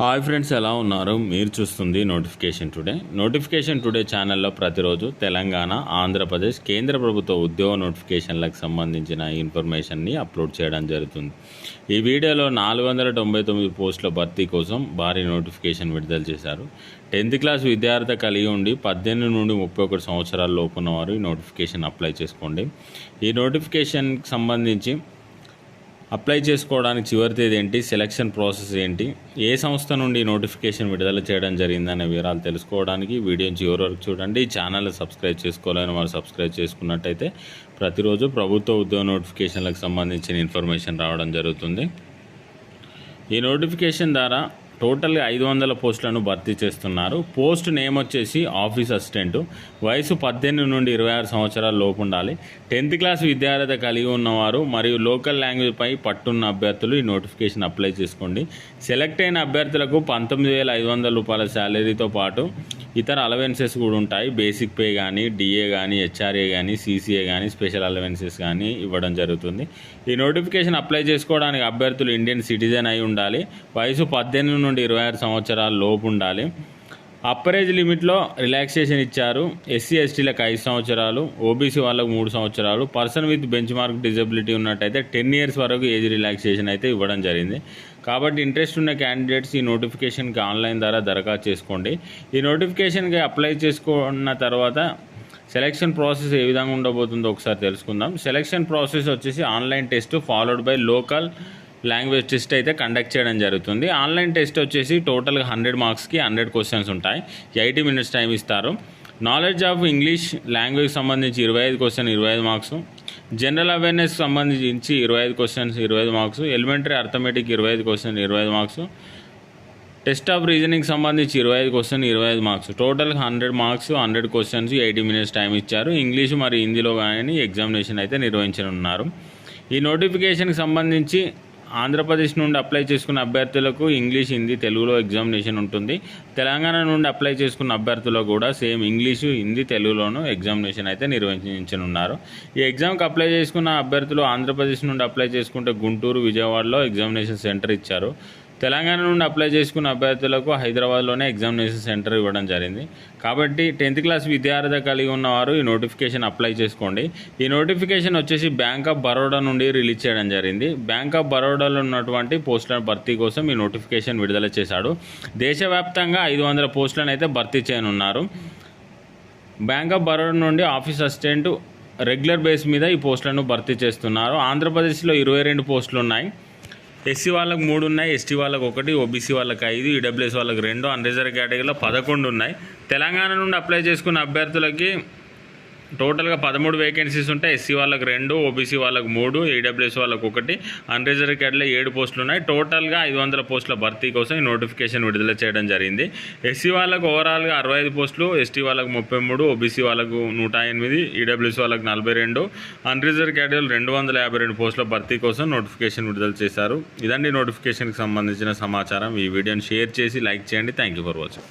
Hi friends ఎలా ఉన్నారు? మీరు చూస్తుంది నోటిఫికేషన్ టుడే నోటిఫికేషన్ టుడే ఛానల్లో ప్రతిరోజు తెలంగాణ ఆంధ్రప్రదేశ్ కేంద్ర ప్రభుత్వ ఉద్యోగ నోటిఫికేషన్లకు సంబంధించిన ఇన్ఫర్మేషన్ని అప్లోడ్ చేయడం జరుగుతుంది. ఈ వీడియోలో నాలుగు వందల తొంభై తొమ్మిది పోస్టుల భర్తీ కోసం భారీ నోటిఫికేషన్ విడుదల చేశారు. టెన్త్ క్లాస్ విద్యార్థి కలిగి ఉండి పద్దెనిమిది నుండి ముప్పై ఒకటి సంవత్సరాల లోపు ఉన్నవారు ఈ నోటిఫికేషన్ అప్లై చేసుకోండి. ఈ నోటిఫికేషన్కి సంబంధించి అప్లై చేసుకోవడానికి చివరి తేదీ ఏంటి? సెలక్షన్ ప్రాసెస్ ఏంటి? ఏ సంస్థ నుండి నోటిఫికేషన్ విడుదల చేయడం జరిగిందనే వివరాలు తెలుసుకోవడానికి వీడియో చివరి వరకు చూడండి. ఛానల్ సబ్స్క్రైబ్ చేసుకోవాలని వారు సబ్స్క్రైబ్ చేసుకున్నట్టయితే ప్రతిరోజు ప్రభుత్వ ఉద్యోగ నోటిఫికేషన్లకు సంబంధించిన ఇన్ఫర్మేషన్ రావడం జరుగుతుంది. ఈ నోటిఫికేషన్ ద్వారా టోటల్గా ఐదు వందల పోస్టులను భర్తీ చేస్తున్నారు. పోస్ట్ నేమ్ వచ్చేసి ఆఫీస్ అసిస్టెంట్. వయసు పద్దెనిమిది నుండి ఇరవై ఆరు సంవత్సరాల లోపు ఉండాలి. టెన్త్ క్లాస్ విద్యార్హత కలిగి ఉన్నవారు మరియు లోకల్ లాంగ్వేజ్పై పట్టున్న అభ్యర్థులు ఈ నోటిఫికేషన్ అప్లై చేసుకోండి. సెలెక్ట్ అయిన అభ్యర్థులకు పంతొమ్మిది వేల ఐదు వందల రూపాయల శాలరీతో పాటు ఇతర అలవెన్సెస్ కూడా ఉంటాయి. బేసిక్ పే కానీ డిఏ కానీ హెచ్ఆర్ఏ కానీ సీసీఏ కానీ స్పెషల్ అలవెన్సెస్ కానీ ఇవ్వడం జరుగుతుంది. ఈ నోటిఫికేషన్ అప్లై చేసుకోవడానికి అభ్యర్థులు ఇండియన్ సిటిజన్ అయి ఉండాలి. వయసు పద్దెనిమిది నుండి ఇరవై ఆరు సంవత్సరాల లోపు ఉండాలి. అప్పర్ ఏజ్ లిమిట్లో రిలాక్సేషన్ ఇచ్చారు ఎస్సీ ఎస్టీలకు ఐదు సంవత్సరాలు ఓబీసీ వాళ్ళకు మూడు సంవత్సరాలు person with bench mark disability ఉన్నట్టయితే టెన్ ఇయర్స్ వరకు ఏజ్ రిలాక్సేషన్ అయితే ఇవ్వడం జరిగింది. కాబట్టి ఇంట్రెస్ట్ ఉన్న క్యాండిడేట్స్ ఈ నోటిఫికేషన్కి ఆన్లైన్ ద్వారా దరఖాస్తు చేసుకోండి. ఈ నోటిఫికేషన్కి అప్లై చేసుకున్న తర్వాత సెలక్షన్ ప్రాసెస్ ఏ విధంగా ఉండబోతుందో ఒకసారి తెలుసుకుందాం. సెలక్షన్ ప్రాసెస్ వచ్చేసి online test followed by local language test అయితే కండక్ట్ చేయడం జరుగుతుంది. ఆన్లైన్ టెస్ట్ వచ్చేసి టోటల్గా హండ్రెడ్ మార్క్స్కి హండ్రెడ్ క్వశ్చన్స్ ఉంటాయి. ఎయిటీ మినిట్స్ టైం ఇస్తారు. నాలెడ్జ్ ఆఫ్ ఇంగ్లీష్ లాంగ్వేజ్ సంబంధించి ఇరవై ఐదు క్వశ్చన్ ఇరవై ఐదు మార్క్స్. జనరల్ అవేర్నెస్ సంబంధించి ఇరవై ఐదు క్వశ్చన్స్ ఇరవై ఐదు మార్క్స్. ఎలిమెంటరీ అర్థమెటిక్ ఇరవై ఐదు క్వశ్చన్ ఇరవై ఐదు మార్క్స్. టెస్ట్ ఆఫ్ రీజనింగ్ సంబంధించి ఇరవై ఐదు క్వశ్చన్ ఇరవై ఐదు marks. Total hundred marks hundred questions eighty minutes time ఇచ్చారు. ఇంగ్లీషు మరి హిందీలో కానీ ఎగ్జామినేషన్ అయితే నిర్వహించనున్నారు. ఈ నోటిఫికేషన్కి సంబంధించి ఆంధ్రప్రదేశ్ నుండి అప్లై చేసుకున్న అభ్యర్థులకు ఇంగ్లీష్ హిందీ తెలుగులో ఎగ్జామినేషన్ ఉంటుంది. తెలంగాణ నుండి అప్లై చేసుకున్న అభ్యర్థులకు కూడా సేమ్ ఇంగ్లీషు హిందీ తెలుగులోనూ ఎగ్జామినేషన్ అయితే నిర్వహించనున్నారు. ఈ ఎగ్జామ్కి అప్లై చేసుకున్న అభ్యర్థులు ఆంధ్రప్రదేశ్ నుండి అప్లై చేసుకుంటే గుంటూరు విజయవాడలో ఎగ్జామినేషన్ సెంటర్ ఇచ్చారు. తెలంగాణ నుండి అప్లై చేసుకున్న అభ్యర్థులకు హైదరాబాద్లోనే ఎగ్జామినేషన్ సెంటర్ ఇవ్వడం జరిగింది. కాబట్టి టెన్త్ క్లాస్ విద్యార్థి కలిగి ఉన్నవారు ఈ నోటిఫికేషన్ అప్లై చేసుకోండి. ఈ నోటిఫికేషన్ వచ్చేసి బ్యాంక్ ఆఫ్ బరోడా నుండి రిలీజ్ చేయడం జరిగింది. బ్యాంక్ ఆఫ్ బరోడాలో ఉన్నటువంటి పోస్టుల భర్తీ కోసం ఈ నోటిఫికేషన్ విడుదల చేశాడు. దేశవ్యాప్తంగా ఐదు వందల పోస్టులను అయితే భర్తీ చేయనున్నారు. బ్యాంక్ ఆఫ్ బరోడా నుండి ఆఫీస్ అసిస్టెంట్ రెగ్యులర్ బేస్ మీద ఈ పోస్టులను భర్తీ చేస్తున్నారు. ఆంధ్రప్రదేశ్లో ఇరవై రెండు పోస్టులు ఉన్నాయి. ఎస్సీ వాళ్ళకి మూడు ఉన్నాయి ఎస్టీ వాళ్ళకి ఒకటి ఓబీసీ వాళ్ళకి ఐదు ఈడబ్ల్యూఎస్ వాళ్ళకి రెండు అన్రిజర్వ్ కేటగిరీలో పదకొండు ఉన్నాయి. తెలంగాణ నుండి అప్లై చేసుకున్న అభ్యర్థులకి టోటల్గా పదమూడు వేకెన్సీస్ ఉంటాయి. ఎస్సీ వాళ్ళకి రెండు ఓబీసీ వాళ్ళకి మూడు ఈడబ్ల్యూఎస్ వాళ్ళకి ఒకటి. అన్రిజర్వ్ కేటగిరీలో ఏడు పోస్టులు ఉన్నాయి. టోటల్గా ఐదు వందల పోస్టుల భర్తీ కోసం ఈ నోటిఫికేషన్ విడుదల చేయడం జరిగింది. ఎస్సీ వాళ్ళకు ఓవరాల్గా అరవై ఐదు పోస్టులు ఎస్టీ వాళ్ళకు ముప్పై మూడు ఓబీసీ వాళ్ళకు నూట ఎనిమిది ఈడబ్ల్యూఎస్ వాళ్ళకి నలభై రెండు. అన్రిజర్వ్ క్యాడ్లు రెండు వందల యాభై రెండు పోస్టుల భర్తీ కోసం నోటిఫికేషన్ విడుదల చేశారు. ఇదండి నోటిఫికేషన్కి సంబంధించిన సమాచారం. ఈ వీడియోని షేర్ చేసి లైక్ చేయండి. Thank you for watching